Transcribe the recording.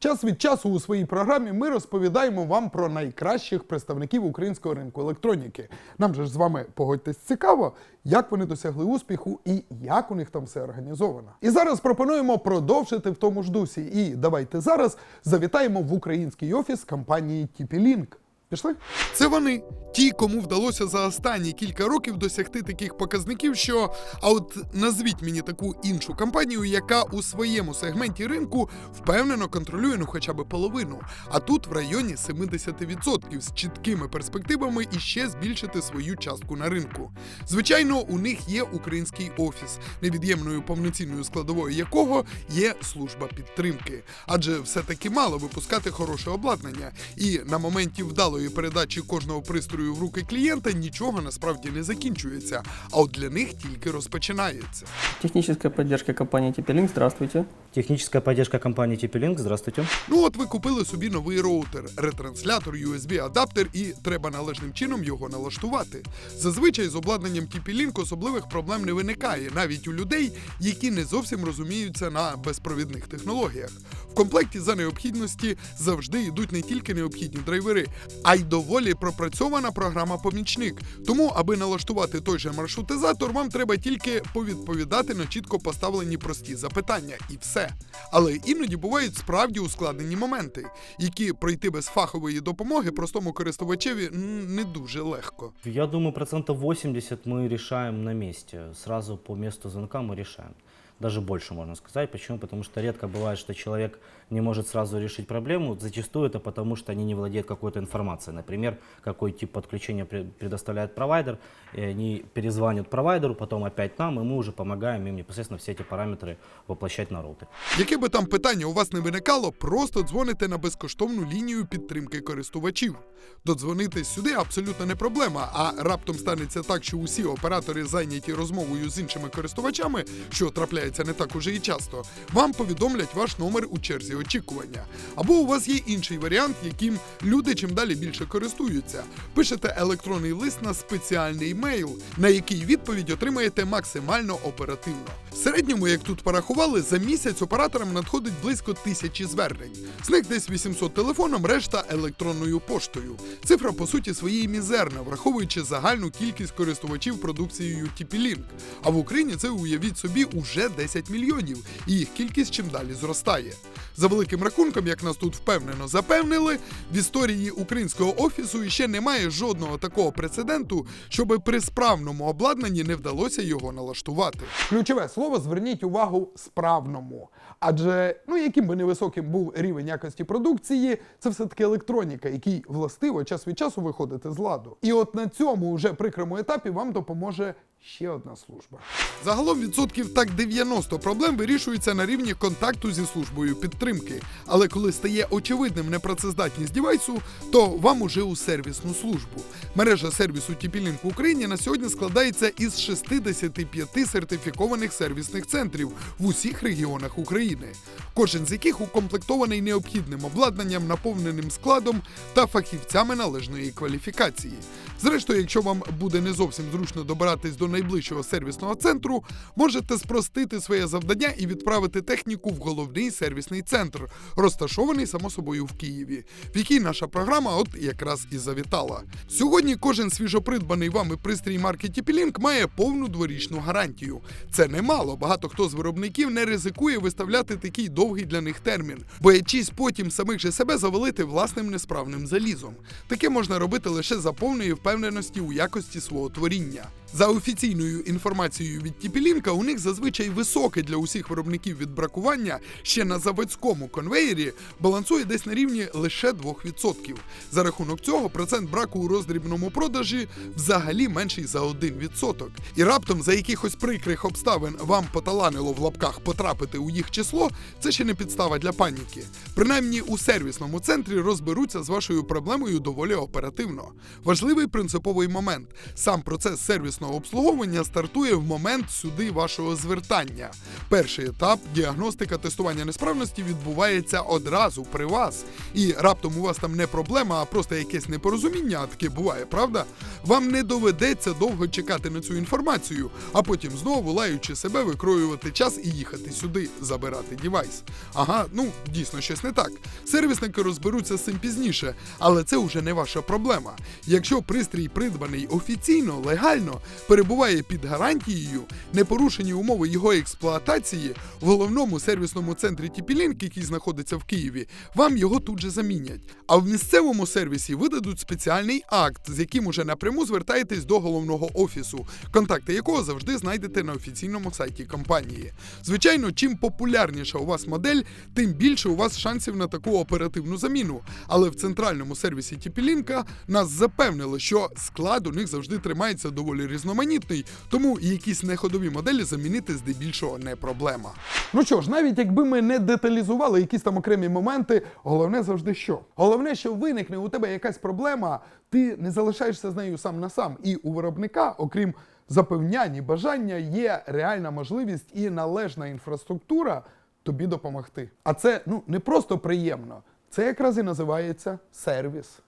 Час від часу у своїй програмі ми розповідаємо вам про найкращих представників українського ринку електроніки. Нам же ж з вами погодьтесь цікаво, як вони досягли успіху і як у них там все організовано. І зараз пропонуємо продовжити в тому ж дусі. І давайте зараз завітаємо в український офіс компанії TP-Link. Пішли? Це вони, ті, кому вдалося за останні кілька років досягти таких показників, що а от назвіть мені таку іншу компанію, яка у своєму сегменті ринку впевнено контролює ну хоча б половину. А тут в районі 70% з чіткими перспективами і ще збільшити свою частку на ринку. Звичайно, у них є український офіс, невід'ємною повноцінною складовою якого є служба підтримки. Адже все-таки мало випускати хороше обладнання, і на моменті вдалої передачі кожного пристрою в руки клієнта нічого насправді не закінчується, а от для них тільки розпочинається. Техническая поддержка компании TP-Link, здравствуйте. Техническая поддержка компании TP-Link, здравствуйте. Ну от ви купили собі новий роутер, ретранслятор, USB-адаптер і треба належним чином його налаштувати. Зазвичай з обладнанням TP-Link особливих проблем не виникає, навіть у людей, які не зовсім розуміються на безпровідних технологіях. В комплекті за необхідності завжди йдуть не тільки необхідні драйвери, а й доволі пропрацьована програма-помічник. Тому, аби налаштувати той же маршрутизатор, вам треба тільки повідповідати на чітко поставлені прості запитання, і все. Але іноді бувають справді ускладнені моменти, які пройти без фахової допомоги простому користувачеві не дуже легко. Я думаю, процентов 80 мы решаем на месте. Сразу по месту звонка мы решаем Даже больше можно сказать. Почему? Потому что редко бывает, что человек не может сразу решить проблему. Зачастую это потому, что они не владеют какой-то информацией. Например, какой тип подключения пре- предоставляет провайдер. И они перезванивают провайдеру, потом опять нам, и мы уже помогаем им непосредственно все эти параметры воплощать на роутер. Яке би там питання у вас не виникало, просто дзвоните на безкоштовну лінію підтримки користувачів. Додзвонитись сюди абсолютно не проблема. А раптом станеться так, що усі оператори зайняті розмовою з іншими користувачами, що трапляється не так уже і часто. Вам повідомлять ваш номер у черзі очікування. Або у вас є інший варіант, яким люди чим далі більше користуються. Пишете електронний лист на спеціальний мейл, на який відповідь отримаєте максимально оперативно. В середньому, як тут порахували, за місяць операторам надходить близько тисячі звернень. З них десь 800 телефоном, решта електронною поштою. Цифра по суті своїй мізерна, враховуючи загальну кількість користувачів продукцією TP-Link. А в Україні це уявіть собі уже 10 мільйонів, і їх кількість чим далі зростає. За великим рахунком, як нас тут впевнено запевнили, в історії українського офісу іще немає жодного такого прецеденту, щоби при справному обладнанні не вдалося його налаштувати. Ключове слово зверніть увагу справному. Адже ну яким би невисоким був рівень якості продукції, це все таки електроніка, який властиво час від часу виходити з ладу. І от на цьому вже прикрому етапі вам допоможе. Ще одна служба. Загалом відсотків так 90 проблем вирішується на рівні контакту зі службою підтримки. Але коли стає очевидним непрацездатність девайсу, то вам уже у сервісну службу. Мережа сервісу TP-Link в Україні на сьогодні складається із 65 сертифікованих сервісних центрів в усіх регіонах України, кожен з яких укомплектований необхідним обладнанням, наповненим складом та фахівцями належної кваліфікації. Зрештою, якщо вам буде не зовсім зручно добиратись до найближчого сервісного центру, можете спростити своє завдання і відправити техніку в головний сервісний центр, розташований само собою в Києві, в який наша програма от якраз і завітала. Сьогодні кожен свіжопридбаний вами пристрій марки TP-Link має повну дворічну гарантію. Це немало. Багато хто з виробників не ризикує виставляти такий довгий для них термін, боячись потім самих же себе завалити власним несправним залізом. Таке можна робити лише за повної впевненості у якості свого творіння. За офіційною інформацією від TP-Link, у них зазвичай високе для усіх виробників відбракування ще на заводському конвеєрі балансує десь на рівні лише 2%. За рахунок цього процент браку у роздрібному продажі взагалі менший за 1%. І раптом за якихось прикрих обставин вам поталанило в лапках потрапити у їх число, це ще не підстава для паніки. Принаймні у сервісному центрі розберуться з вашою проблемою доволі оперативно. Важливий принциповий момент: сам процес сервісного сервісного обслуговування стартує в момент сюди вашого звертання. Перший етап діагностика тестування несправності відбувається одразу при вас. І раптом у вас там не проблема, а просто якесь непорозуміння, а таке буває, правда? Вам не доведеться довго чекати на цю інформацію, а потім знову лаючи себе викроювати час і їхати сюди, забирати дівайс. Ага, ну дійсно щось не так. Сервісники розберуться з цим пізніше, але це вже не ваша проблема. Якщо пристрій придбаний офіційно, легально, перебуває під гарантією, не порушені умови його експлуатації, в головному сервісному центрі TP-Link, який знаходиться в Києві, вам його тут же замінять. А в місцевому сервісі видадуть спеціальний акт, з яким уже напряму звертаєтесь до головного офісу, контакти якого завжди знайдете на офіційному сайті компанії. Звичайно, чим популярніша у вас модель, тим більше у вас шансів на таку оперативну заміну. Але в центральному сервісі TP-Link нас запевнили, що склад у них завжди тримається доволі різноманітний, тому якісь неходові моделі замінити здебільшого не проблема. Ну що ж, навіть якби ми не деталізували якісь там окремі моменти, головне завжди що? Головне, що виникне у тебе якась проблема, ти не залишаєшся з нею сам на сам. І у виробника, окрім запевнянь і бажання, є реальна можливість і належна інфраструктура тобі допомогти. А це ну не просто приємно, це якраз і називається сервіс.